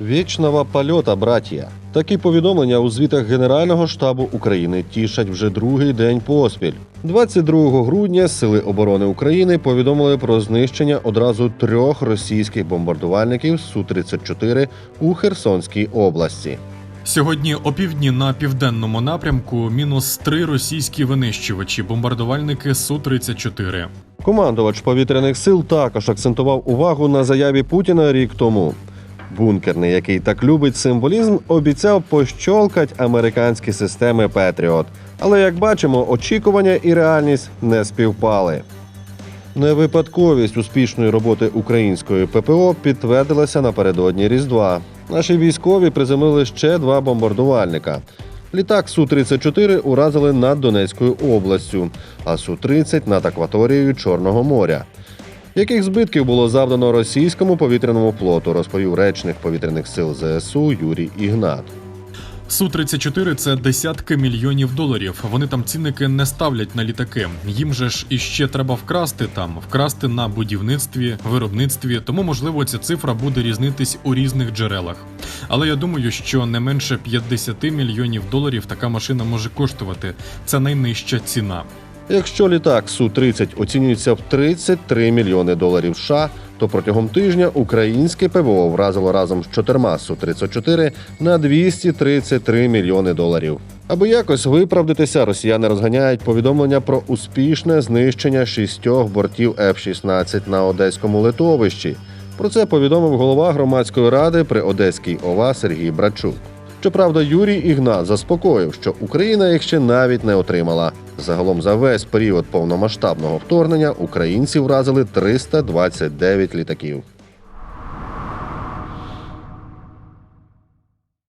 Вічного польота, братія. Такі повідомлення у звітах Генерального штабу України тішать вже другий день поспіль. 22 грудня Сили оборони України повідомили про знищення одразу трьох російських бомбардувальників Су-34 у Херсонській області. Сьогодні опівдні на південному напрямку мінус три російські винищувачі, бомбардувальники Су-34. Командувач повітряних сил також акцентував увагу на заяві Путіна рік тому. Бункерний, який так любить символізм, обіцяв пощолкать американські системи Петріот. Але як бачимо, очікування і реальність не співпали. Невипадковість успішної роботи української ППО підтвердилася напередодні Різдва. Наші військові приземлили ще два бомбардувальника. Літак Су-34 уразили над Донецькою областю, а Су-30 над акваторією Чорного моря. Яких збитків було завдано російському повітряному флоту, розповів речник повітряних сил ЗСУ Юрій Ігнат. Су-34 – це десятки мільйонів доларів. Вони там цінники не ставлять на літаки. Їм же ж іще треба вкрасти там, вкрасти на будівництві, виробництві. Тому можливо ця цифра буде різнитись у різних джерелах. Але я думаю, що не менше 50 мільйонів доларів така машина може коштувати. Це найнижча ціна. Якщо літак Су-30 оцінюється в 33 мільйони доларів США, то протягом тижня українське ПВО вразило разом з чотирма Су-34 на 233 мільйони доларів. Аби якось виправдатися, росіяни розганяють повідомлення про успішне знищення шістьох бортів F-16 на одеському литовищі. Про це повідомив голова громадської ради при Одеській ОВА Сергій Брачук. Щоправда, Юрій Ігнат заспокоїв, що Україна їх ще навіть не отримала. Загалом за весь період повномасштабного вторгнення українці вразили 329 літаків.